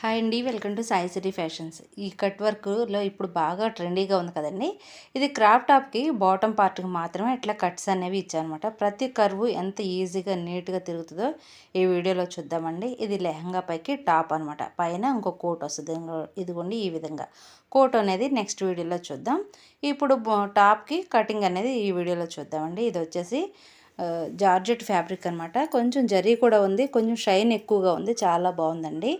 Hi అండి welcome to Sai city fashions. ఈ cut వర్క్లో ఇప్పుడు బాగా ట్రెండీగా ఉంది కదండి. ఇది క్రాప్ టాప్కి బాటమ్ పార్ట్కి మాత్రమే ఇట్లా కట్స్ అనేవి ఇచ్చారనమాట ప్రతి కర్వ్ ఎంత ఈజీగా నీట్గా తిరుగుతుందో ఈ వీడియోలో చూద్దామండి. ఇది లెహంగా పైకి టాప్ అనమాట పైన ఇంకో కోట్ వస్తుంది. ఇదిగోండి ఈ విధంగా. కోట్ అనేది నెక్స్ట్ వీడియోలో చూద్దాం. ఇప్పుడు టాప్కి కటింగ్ అనేది ఈ వీడియోలో చూద్దామండి. ఇది వచ్చేసి జార్జెట్ ఫ్యాబ్రిక్ అనమాట కొంచెం జరీ కూడా ఉంది కొంచెం షైన్ ఎక్కువగా ఉంది చాలా బాగుందండి.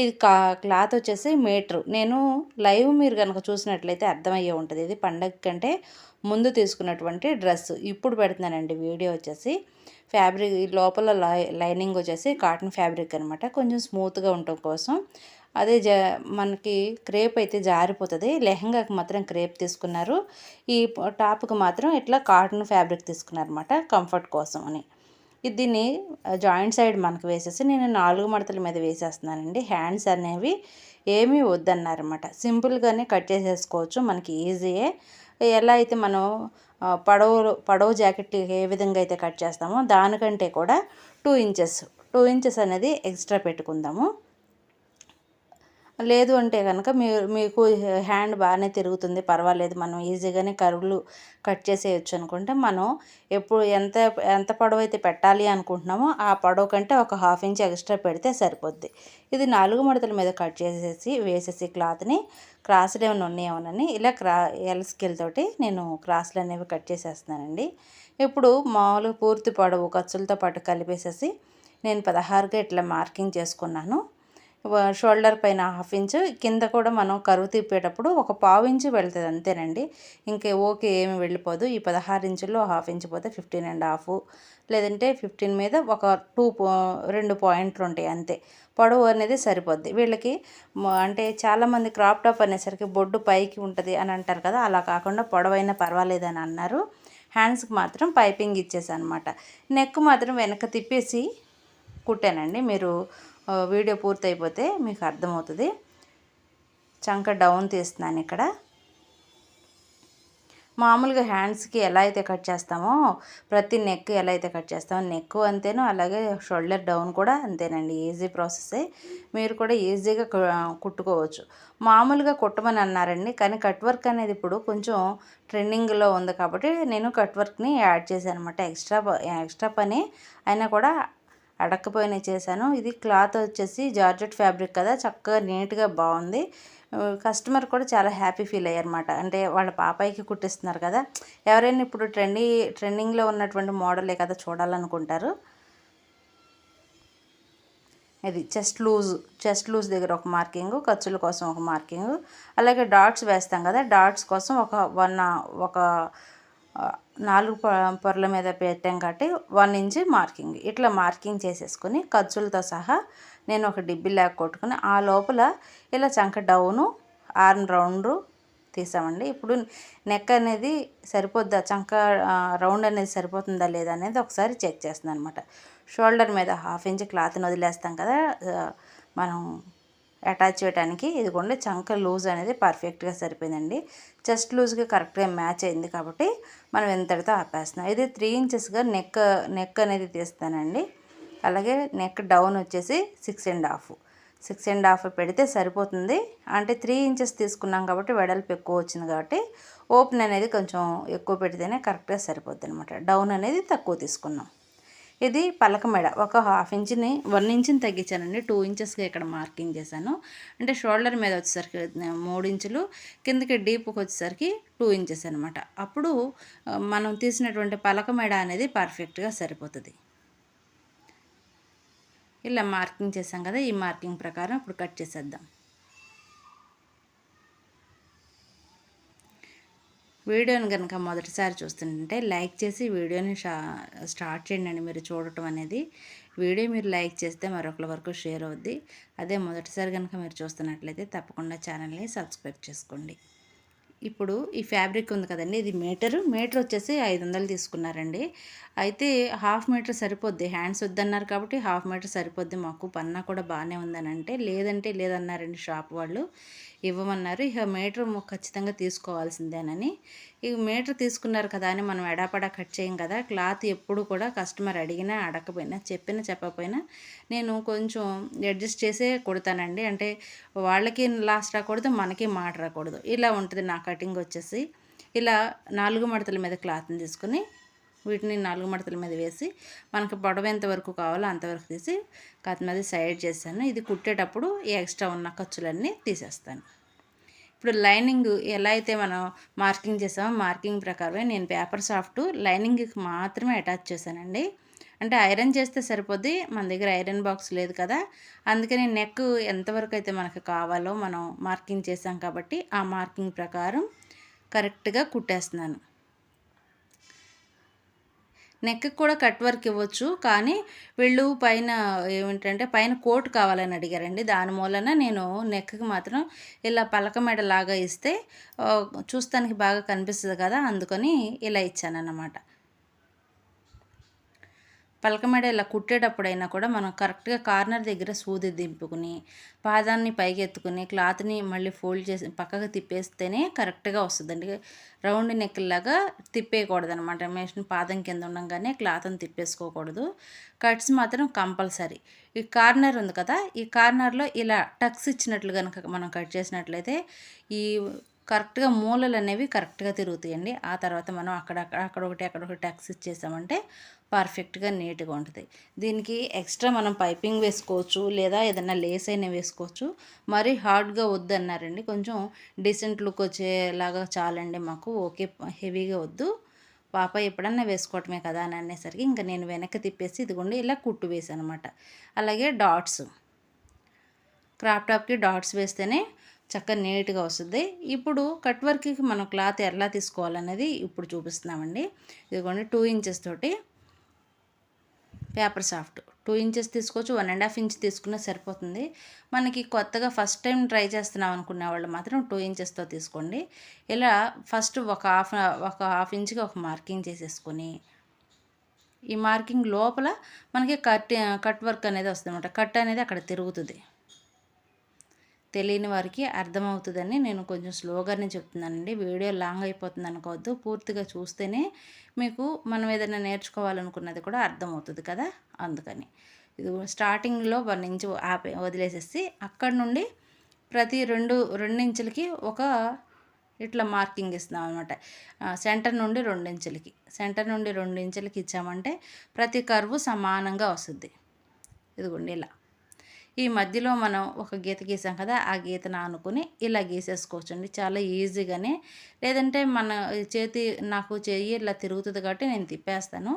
ఇది కా క్లాత్ వచ్చేసి మీటరు. నేను లైవ్ మీరు కనుక చూసినట్లయితే అర్థమయ్యే ఉంటుంది. ఇది పండగ కంటే ముందు తీసుకున్నటువంటి డ్రెస్. ఇప్పుడు పెడుతున్నానండి వీడియో వచ్చేసి. ఫ్యాబ్రిక్ లోపల లై లైనింగ్ వచ్చేసి కాటన్ ఫ్యాబ్రిక్ అనమాట కొంచెం స్మూత్గా ఉండటం కోసం. అదే జ మనకి క్రేప్ అయితే జారిపోతుంది. లెహంగాకి మాత్రం క్రేప్ తీసుకున్నారు. ఈ టాప్కి మాత్రం ఇట్లా కాటన్ ఫ్యాబ్రిక్ తీసుకున్నారు అనమాట కంఫర్ట్ కోసం అని. దీన్ని జాయింట్ సైడ్ మనకు వేసేసి నేను నాలుగు మడతల మీద వేసేస్తున్నానండి. హ్యాండ్స్ అనేవి ఏమీ వద్దన్నారనమాట సింపుల్గానే కట్ చేసేసుకోవచ్చు మనకి ఈజీయే ఎలా అయితే మనం పడవ పడవ జాకెట్ ఏ విధంగా అయితే కట్ చేస్తామో దానికంటే కూడా టూ ఇంచెస్ టూ ఇంచెస్ అనేది ఎక్స్ట్రా పెట్టుకుందాము. లేదు అంటే కనుక మీరు మీకు హ్యాండ్ బాగానే తిరుగుతుంది పర్వాలేదు. మనం ఈజీగానే కరువులు కట్ చేసేయచ్చు అనుకుంటే మనం ఎప్పుడు ఎంత ఎంత పొడవు అయితే పెట్టాలి అనుకుంటున్నామో ఆ పొడవు కంటే ఒక హాఫ్ ఇంచ్ ఎక్స్ట్రా పెడితే సరిపోద్ది. ఇది నాలుగు మడతల మీద కట్ చేసేసి వేసేసి క్లాత్ని క్రాసులు ఏమైనా ఉన్నాయేమోనని ఇలా క్రా ఎల్ స్కేల్ తోటి నేను క్రాస్లు అనేవి కట్ చేసేస్తున్నానండి. ఇప్పుడు మామూలుగా పూర్తి పొడవు ఖర్చులతో పాటు కలిపేసేసి నేను పదహారుగా ఇట్లా మార్కింగ్ చేసుకున్నాను. షోల్డర్ పైన హాఫ్ ఇంచ్ కింద కూడా మనం కరువు తిప్పేటప్పుడు ఒక పావు ఇంచు వెళ్తుంది అంతేనండి. ఇంకే ఓకే ఏమి వెళ్ళిపోదు. ఈ పదహారు ఇంచుల్లో హాఫ్ ఇంచ్ పోతే ఫిఫ్టీన్ అండ్ హాఫ్. లేదంటే ఫిఫ్టీన్ మీద ఒక టూ రెండు పాయింట్లు ఉంటాయి అంతే. పొడవు అనేది సరిపోద్ది. వీళ్ళకి అంటే చాలామంది క్రాప్ టాప్ అనేసరికి బొడ్డు పైకి ఉంటుంది అని అంటారు కదా అలా కాకుండా పొడవైనా పర్వాలేదు అని అన్నారు. హ్యాండ్స్కి మాత్రం పైపింగ్ ఇచ్చేసాను అనమాట నెక్ మాత్రం వెనక తిప్పేసి కుట్టానండి. మీరు వీడియో పూర్తయిపోతే మీకు అర్థమవుతుంది. చంక డౌన్ తీస్తున్నాను ఇక్కడ. మామూలుగా హ్యాండ్స్కి ఎలా అయితే కట్ చేస్తామో ప్రతి నెక్ ఎలా అయితే కట్ చేస్తామో నెక్ అంతేను అలాగే షోల్డర్ డౌన్ కూడా అంతేనండి. ఈజీ ప్రాసెసే మీరు కూడా ఈజీగా కుట్టుకోవచ్చు. మామూలుగా కుట్టమని అన్నారండి కానీ కట్ వర్క్ అనేది ఇప్పుడు కొంచెం ట్రెండింగ్లో ఉంది కాబట్టి నేను కట్ వర్క్ని యాడ్ చేశాను అనమాట ఎక్స్ట్రా ప- ఎక్స్ట్రా పని అయినా కూడా అడక్కపోయిన చేశాను. ఇది క్లాత్ వచ్చేసి జార్జెట్ ఫ్యాబ్రిక్ కదా చక్కగా నీట్గా బాగుంది. కస్టమర్ కూడా చాలా హ్యాపీ ఫీల్ అయ్యారన్నమాట. అంటే వాళ్ళ పాపాయికి కుట్టిస్తున్నారు కదా. ఎవరైనా ఇప్పుడు ట్రెండీ ట్రెండింగ్లో ఉన్నటువంటి మోడలే కదా చూడాలనుకుంటారు. ఇది చెస్ట్ లూజ్ చెస్ట్ లూజ్ దగ్గర ఒక మార్కింగ్ ఖర్చుల కోసం ఒక మార్కింగ్. అలాగే డాట్స్ వేస్తాం కదా డాట్స్ కోసం ఒక వన్ ఒక నాలుగు పొరల మీద పెట్టాం కాబట్టి వన్ ఇంచ్ మార్కింగ్. ఇట్లా మార్కింగ్ చేసేసుకొని ఖర్చులతో సహా నేను ఒక డిబ్బి లాగా కొట్టుకుని ఆ లోపల ఇలా చంక డౌను ఆర్మ్ రౌండ్ తీసామండి. ఇప్పుడు నెక్ అనేది సరిపోద్దా చంక రౌండ్ అనేది సరిపోతుందా లేదా అనేది ఒకసారి చెక్ చేస్తుంది అనమాట షోల్డర్ మీద హాఫ్ ఇంచ్ క్లాత్ని వదిలేస్తాం కదా మనం అటాచ్ చేయడానికి ఇదిగోండి చంక లూజ్ అనేది పర్ఫెక్ట్గా సరిపోయిందండి. చెస్ట్ లూజ్గా కరెక్ట్గా మ్యాచ్ అయింది కాబట్టి మనం ఎంతటితో ఆపేస్తున్నాం. ఇది త్రీ ఇంచెస్గా నెక్ నెక్ అనేది తీస్తానండి. అలాగే నెక్ డౌన్ వచ్చేసి six and half. Six and half పెడితే సరిపోతుంది. అంటే త్రీ ఇంచెస్ తీసుకున్నాం కాబట్టి వెడల్పు ఎక్కువ వచ్చింది కాబట్టి ఓపెన్ అనేది కొంచెం ఎక్కువ పెడితేనే కరెక్ట్గా సరిపోద్ది అనమాట డౌన్ అనేది తక్కువ తీసుకున్నాం. ఇది పలక మెడ. ఒక హాఫ్ ఇంచ్ని వన్ ఇంచ్ని తగ్గించానండి. టూ ఇంచెస్గా ఇక్కడ మార్కింగ్ చేశాను. అంటే షోల్డర్ మీద వచ్చేసరికి మూడు ఇంచులు కిందకి డీప్కి వచ్చేసరికి టూ ఇంచెస్ అనమాట అప్పుడు మనం తీసినటువంటి పలక మెడ అనేది పర్ఫెక్ట్గా సరిపోతుంది. ఇలా మార్కింగ్ చేసాం కదా ఈ మార్కింగ్ ప్రకారం ఇప్పుడు కట్ చేసేద్దాం. వీడియోని కనుక మొదటిసారి చూస్తుంటే లైక్ చేసి వీడియోని స్టార్ట్ చేయండి. అండి మీరు చూడటం అనేది వీడియో మీరు లైక్ చేస్తే మరొకరి వరకు షేర్ అవుద్ది. అదే మొదటిసారి కనుక మీరు చూస్తున్నట్లయితే తప్పకుండా ఛానల్ని సబ్స్క్రైబ్ చేసుకోండి. ఇప్పుడు ఈ ఫ్యాబ్రిక్ ఉంది కదండి ఇది మీటరు. మీటర్ వచ్చేసి ఐదు వందలు తీసుకున్నారండి. అయితే హాఫ్ మీటర్ సరిపోద్ది. హ్యాండ్స్ వద్దన్నారు కాబట్టి హాఫ్ మీటర్ సరిపోద్ది. మాకు పన్నా కూడా బాగానే ఉందని అంటే లేదంటే లేదన్నారండి షాప్ వాళ్ళు. ఇవ్వమన్నారు. ఇక మీటర్ ఖచ్చితంగా తీసుకోవాల్సిందేనని. ఇక మీటర్ తీసుకున్నారు కదా అని మనం ఎడాపడా కట్ చేయం కదా క్లాత్ ఎప్పుడు కూడా కస్టమర్ అడిగినా అడగకపోయినా చెప్పినా చెప్పకపోయినా నేను కొంచెం అడ్జస్ట్ చేసే కుడతానండి. అంటే వాళ్ళకి లాస్ట్ రాకూడదు మనకి మాట రాకూడదు. ఇలా ఉంటుంది నా కటింగ్ వచ్చేసి. ఇలా నాలుగు మడతల మీద క్లాత్ని తీసుకొని వీటిని నాలుగు మడతల మీద వేసి మనకి పొడవ ఎంత వరకు కావాలో అంతవరకు తీసి కత్తి మీద సైడ్ చేశాను. ఇది కుట్టేటప్పుడు ఎక్స్ట్రా ఉన్న ఖర్చులన్నీ తీసేస్తాను. ఇప్పుడు లైనింగ్ ఎలా అయితే మనం మార్కింగ్ చేసామో మార్కింగ్ ప్రకారమే నేను పేపర్ సాఫ్ట్ లైనింగ్కి మాత్రమే అటాచ్ చేశానండి. అంటే ఐరన్ చేస్తే సరిపోద్ది మన దగ్గర ఐరన్ బాక్స్ లేదు కదా. అందుకని నెక్ ఎంతవరకు అయితే మనకు కావాలో మనం మార్కింగ్ చేసాం కాబట్టి ఆ మార్కింగ్ ప్రకారం కరెక్ట్గా కుట్టేస్తున్నాను. నెక్కి కూడా కట్ వర్క్ ఇవ్వచ్చు. కానీ వీళ్ళు పైన ఏమిటంటే పైన కోట్ కావాలని అడిగారండి. దాని మూలన నేను నెక్కి మాత్రం ఇలా పలక మెడ లాగా ఇస్తే చూస్తానికి బాగా కనిపిస్తుంది కదా అందుకని ఇలా ఇచ్చాను అన్నమాట పలకమెడ ఇలా కుట్టేటప్పుడైనా కూడా మనం కరెక్ట్గా కార్నర్ దగ్గర సూది దింపుకుని పాదాన్ని పైకి ఎత్తుకుని క్లాత్ని మళ్ళీ ఫోల్డ్ చేసి పక్కకు తిప్పేస్తేనే కరెక్ట్గా వస్తుందండి. రౌండ్ నెక్లాగా తిప్పేయకూడదు అనమాట మెషిన్ పాదం కింద ఉండగానే క్లాత్ని తిప్పేసుకోకూడదు. కట్స్ మాత్రం కంపల్సరీ. ఈ కార్నర్ ఉంది కదా ఈ కార్నర్లో ఇలా టక్స్ ఇచ్చినట్లు కనుక మనం కట్ చేసినట్లయితే ఈ కరెక్ట్గా మూలలు అనేవి కరెక్ట్గా తిరుగుతాయండి. ఆ తర్వాత మనం అక్కడ అక్కడ ఒకటి అక్కడ ఒకటి టక్స్ ఇచ్చేసామంటే పర్ఫెక్ట్గా నీట్గా ఉంటుంది. దీనికి ఎక్స్ట్రా మనం పైపింగ్ వేసుకోవచ్చు లేదా ఏదైనా లేస్ అయినా వేసుకోవచ్చు. మరీ హార్డ్గా వద్దన్నారండి. కొంచెం డీసెంట్ లుక్ వచ్చేలాగా చాలండి మాకు. ఓకే హెవీగా వద్దు. పాప ఎప్పుడన్నా వేసుకోవటమే కదా అని అనేసరికి ఇంకా నేను వెనక్కి తిప్పేసి ఇదిగోండి ఇలా కుట్టు వేసాను అనమాట అలాగే డాట్స్. క్రాప్ టాప్కి డాట్స్ వేస్తేనే చక్కగా నీట్గా వస్తుంది. ఇప్పుడు కట్ వర్క్కి మనం క్లాత్ ఎలా తీసుకోవాలనేది ఇప్పుడు చూపిస్తున్నామండి. ఇదిగోండి టూ ఇంచెస్ తోటి పేపర్ సాఫ్ట్. టూ ఇంచెస్ తీసుకోవచ్చు వన్ అండ్ హాఫ్ ఇంచ్ తీసుకున్నా సరిపోతుంది. మనకి కొత్తగా ఫస్ట్ టైం ట్రై చేస్తున్నాం అనుకునే వాళ్ళు మాత్రం టూ ఇంచెస్తో తీసుకోండి. ఇలా ఫస్ట్ ఒక హాఫ్ ఒక హాఫ్ ఇంచ్కి ఒక మార్కింగ్ చేసేసుకొని ఈ మార్కింగ్ లోపల మనకి కట్ కట్ వర్క్ అనేది వస్తుంది కట్ అనేది అక్కడ తిరుగుతుంది. తెలియని వారికి అర్థమవుతుందని నేను కొంచెం స్లోగానే చెప్తున్నానండి. వీడియో లాంగ్ అయిపోతుంది అనుకోవద్దు. పూర్తిగా చూస్తేనే మీకు మనం ఏదైనా నేర్చుకోవాలనుకున్నది కూడా అర్థమవుతుంది కదా? అందుకని. ఇది స్టార్టింగ్లో వన్ ఇంచు ఆపే వదిలేసేసి అక్కడ నుండి ప్రతి రెండు రెండించులకి ఒక ఇట్లా మార్కింగ్ ఇస్తున్నాం అనమాట సెంటర్ నుండి రెండించులకి సెంటర్ నుండి రెండించులకి ఇచ్చామంటే ప్రతి కర్వు సమానంగా వస్తుంది. ఇదిగోండి ఇలా. ఈ మధ్యలో మనం ఒక గీత గీసాం కదా ఆ గీతను ఆనుకుని ఇలా గీసేసుకోవచ్చండి. చాలా ఈజీగానే. లేదంటే మన చేతి నాకు చెయ్యి ఇలా తిరుగుతుంది కాబట్టి నేను తిప్పేస్తాను.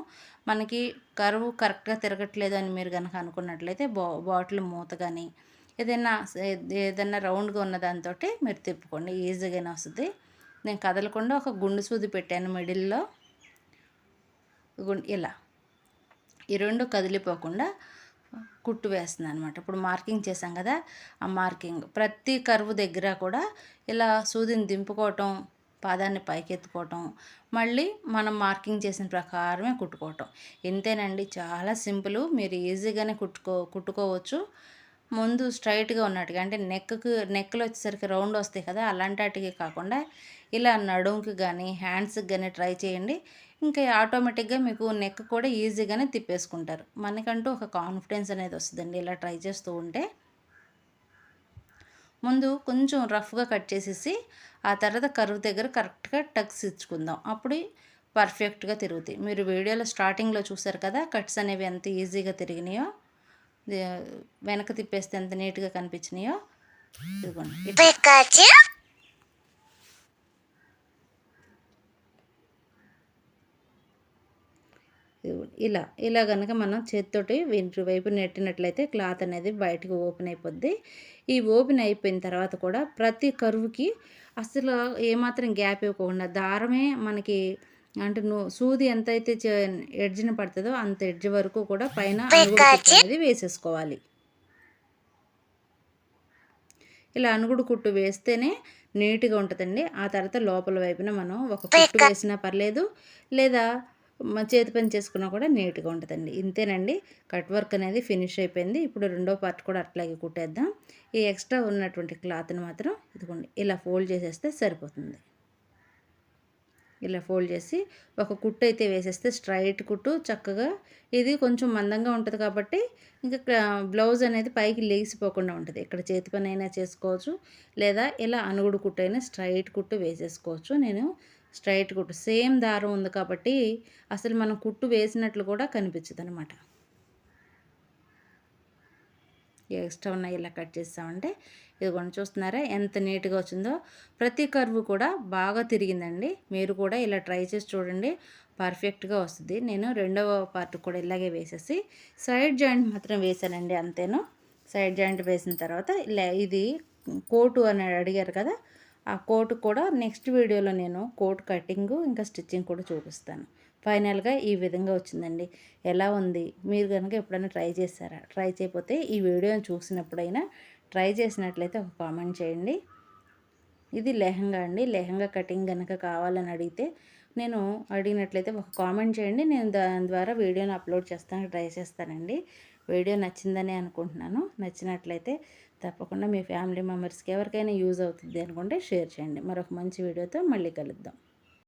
మనకి కరువు కరెక్ట్గా తిరగట్లేదు అని మీరు కనుక అనుకున్నట్లయితే బా బాటిల్ మూత కానీ ఏదైనా ఏదైనా రౌండ్గా ఉన్న దాంతో మీరు తిప్పుకోండి. ఈజీగానే వస్తుంది. నేను కదలకుండా ఒక గుండు సూది పెట్టాను మిడిల్లో. ఇలా. ఈ రెండు కదిలిపోకుండా కుట్టు వేస్తుంది అనమాట ఇప్పుడు మార్కింగ్ చేసాం కదా ఆ మార్కింగ్. ప్రతి కరువు దగ్గర కూడా ఇలా సూదిని దింపుకోవటం పాదాన్ని పైకెత్తుకోవటం మళ్ళీ మనం మార్కింగ్ చేసిన ప్రకారమే కుట్టుకోవటం. ఇంతేనండి చాలా సింపుల్. మీరు ఈజీగానే కుట్టుకో కుట్టుకోవచ్చు. ముందు స్ట్రైట్గా ఉన్నట్టుగా అంటే నెక్కి నెక్లు వచ్చేసరికి రౌండ్ వస్తాయి కదా అలాంటి వాటికి కాకుండా ఇలా నడుంకి కానీ హ్యాండ్స్కి కానీ ట్రై చేయండి. ఇంకా ఆటోమేటిక్గా మీకు నెక్ కూడా ఈజీగానే తిప్పేసుకుంటారు. మనకంటూ ఒక కాన్ఫిడెన్స్ అనేది వస్తుందండి ఇలా ట్రై చేస్తూ ఉంటే. ముందు కొంచెం రఫ్గా కట్ చేసేసి ఆ తర్వాత కరువు దగ్గర కరెక్ట్గా టక్స్ ఇచ్చుకుందాం అప్పుడు పర్ఫెక్ట్గా తిరుగుతాయి. మీరు వీడియోలో స్టార్టింగ్లో చూసారు కదా కట్స్ అనేవి ఎంత ఈజీగా తిరిగినాయో వెనక తిప్పేస్తే ఎంత నీట్గా కనిపించినాయో ఇదిగోండి. ఇలా ఇలా కనుక మనం చేతితోటి వెంట్రు వైపు నెట్టినట్లయితే క్లాత్ అనేది బయటకు ఓపెన్ అయిపోద్ది. ఈ ఓపెన్ అయిపోయిన తర్వాత కూడా ప్రతి కరువుకి అసలు ఏమాత్రం గ్యాప్ ఇవ్వకుండా దారమే మనకి అంటే నువ్వు సూది ఎంతైతే ఎడ్జిన పడుతుందో అంత ఎడ్జ్ వరకు కూడా పైన అనేది వేసేసుకోవాలి. ఇలా అనుగుడు కుట్టు వేస్తేనే నీట్గా ఉంటుందండి. ఆ తర్వాత లోపల వైపున మనం ఒక కుట్టు వేసినా పర్లేదు. లేదా చేతి పని చేసుకున్నా కూడా నీట్గా ఉంటుందండి. ఇంతేనండి. కట్ వర్క్ అనేది ఫినిష్ అయిపోయింది. ఇప్పుడు రెండో పార్ట్ కూడా అట్లాగే కుట్టేద్దాం. ఈ ఎక్స్ట్రా ఉన్నటువంటి క్లాత్ని మాత్రం ఇదిగోండి ఇలా ఫోల్డ్ చేసేస్తే సరిపోతుంది. ఇలా ఫోల్డ్ చేసి ఒక కుట్టు అయితే వేసేస్తే స్ట్రైట్ కుట్టు చక్కగా ఇది కొంచెం మందంగా ఉంటుంది కాబట్టి ఇంకా బ్లౌజ్ అనేది పైకి లేచిపోకుండా ఉంటుంది. ఇక్కడ చేతి పని అయినా చేసుకోవచ్చు లేదా ఇలా అనుగుడు కుట్టు అయినా స్ట్రైట్ కుట్టు వేసేసుకోవచ్చు. నేను స్ట్రైట్ కుట్టు. సేమ్ దారం ఉంది కాబట్టి అసలు మనం కుట్టు వేసినట్లు కూడా కనిపించదు అనమాట ఎక్స్ట్రా ఉన్నాయి ఇలా కట్ చేస్తామంటే. ఇదిగోండి చూస్తున్నారా ఎంత నీట్గా వచ్చిందో. ప్రతి కర్వ్ కూడా బాగా తిరిగిందండి. మీరు కూడా ఇలా ట్రై చేసి చూడండి. పర్ఫెక్ట్గా వస్తుంది. నేను రెండవ పార్ట్ కూడా ఇలాగే వేసేసి సైడ్ జాయింట్ మాత్రం వేసానండి అంతేను. సైడ్ జాయింట్ వేసిన తర్వాత ఇలా ఇది కోటు అని అడిగారు కదా ఆ కోట్ కూడా నెక్స్ట్ వీడియోలో నేను కోట్ కటింగ్ ఇంకా స్టిచ్చింగ్ కూడా చూపిస్తాను. ఫైనల్గా ఈ విధంగా వచ్చిందండి. ఎలా ఉంది? మీరు కనుక ఎప్పుడైనా ట్రై చేశారా? ట్రై చేయకపోతే ఈ వీడియోని చూసినప్పుడైనా ట్రై చేసినట్లయితే ఒక కామెంట్ చేయండి. ఇది లెహంగా అండి. లెహంగా కటింగ్ కనుక కావాలని అడిగితే నేను అడిగినట్లయితే ఒక కామెంట్ చేయండి. నేను దాని ద్వారా వీడియోని అప్లోడ్ చేస్తాను ట్రై చేస్తానండి. వీడియో నచ్చిందని అనుకుంటున్నాను. నచ్చినట్లయితే తప్పకుండా మీ ఫ్యామిలీ మెంబర్స్కి ఎవరికైనా యూజ్ అవుతుంది అనుకుంటే షేర్ చేయండి. మరొక మంచి వీడియోతో మళ్ళీ కలుద్దాం.